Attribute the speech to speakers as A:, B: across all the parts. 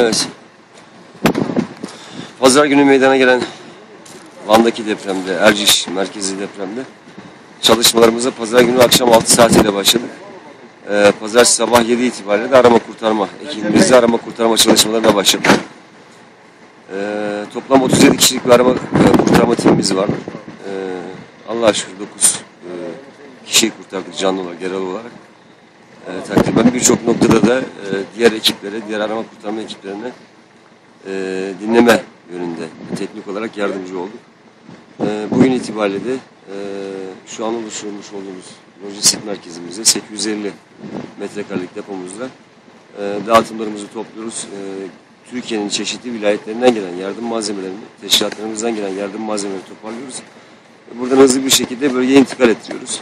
A: Evet. Pazar günü meydana gelen Van'daki depremde, Erciş merkezi depremde çalışmalarımıza pazar günü akşam 6 saatiyle başladık. Ee, pazar sabah 7 itibariyle de arama kurtarma ekibimizde arama kurtarma çalışmalarına başladık. Ee, toplam 37 kişilik bir arama e, kurtarma timimiz var. Ee, Allah'a şükür 9 e, kişiyi kurtardık canlı olarak, yerel olarak. Ee, takriben birçok noktada da e, diğer ekiplere, diğer arama kurtarma ekiplerine e, dinleme yönünde teknik olarak yardımcı olduk. E, bugün itibariyle de e, şu an oluşturmuş olduğumuz lojistik merkezimizde 850 metrekarelik depomuzda e, dağıtımlarımızı topluyoruz. E, Türkiye'nin çeşitli vilayetlerinden gelen yardım malzemelerini, teşkilatlarımızdan gelen yardım malzemelerini toparlıyoruz. Buradan hızlı bir şekilde bölgeye intikal ettiriyoruz.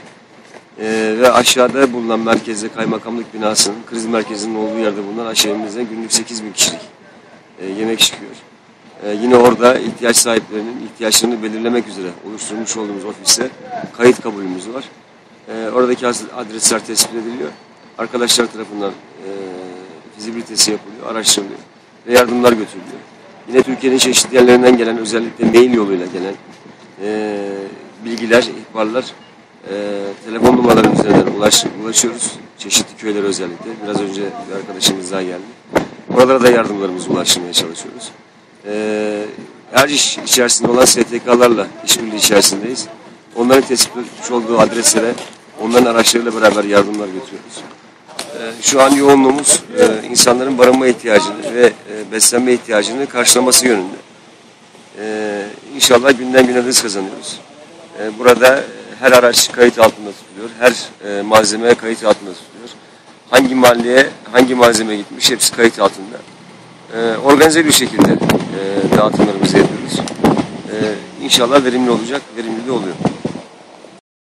A: Ee, ve aşağıda bulunan merkezde kaymakamlık binasının kriz merkezinin olduğu yerde bulunan aşağımızda günlük 8 bin kişilik e, yemek çıkıyor. E, yine orada ihtiyaç sahiplerinin ihtiyaçlarını belirlemek üzere oluşturmuş olduğumuz ofiste kayıt kabulümüz var. E, oradaki adresler tespit ediliyor. Arkadaşlar tarafından e, fizibilitesi yapılıyor, araştırılıyor ve yardımlar götürülüyor. Yine Türkiye'nin çeşitli yerlerinden gelen özellikle mail yoluyla gelen e, bilgiler, ihbarlar e, telefon numaraları üzerinden ulaş, ulaşıyoruz. Çeşitli köylere özellikle. Biraz önce bir arkadaşımız daha geldi. Oralara da yardımlarımızı ulaştırmaya çalışıyoruz. E, Erciş içerisinde olan STK'larla işbirliği içerisindeyiz. Onların tespit etmiş olduğu adreslere onların araçlarıyla beraber yardımlar götürüyoruz. E, şu an yoğunluğumuz e, insanların barınma ihtiyacını ve e, beslenme ihtiyacını karşılaması yönünde. Ee, inşallah günden güne hız kazanıyoruz. Ee, burada her araç kayıt altında tutuluyor. Her e, malzeme kayıt altında tutuluyor. Hangi mahalleye hangi malzeme gitmiş hepsi kayıt altında. Ee, organize bir şekilde e, dağıtımlarımızı yapıyoruz. Ee, inşallah verimli olacak, verimli de oluyor.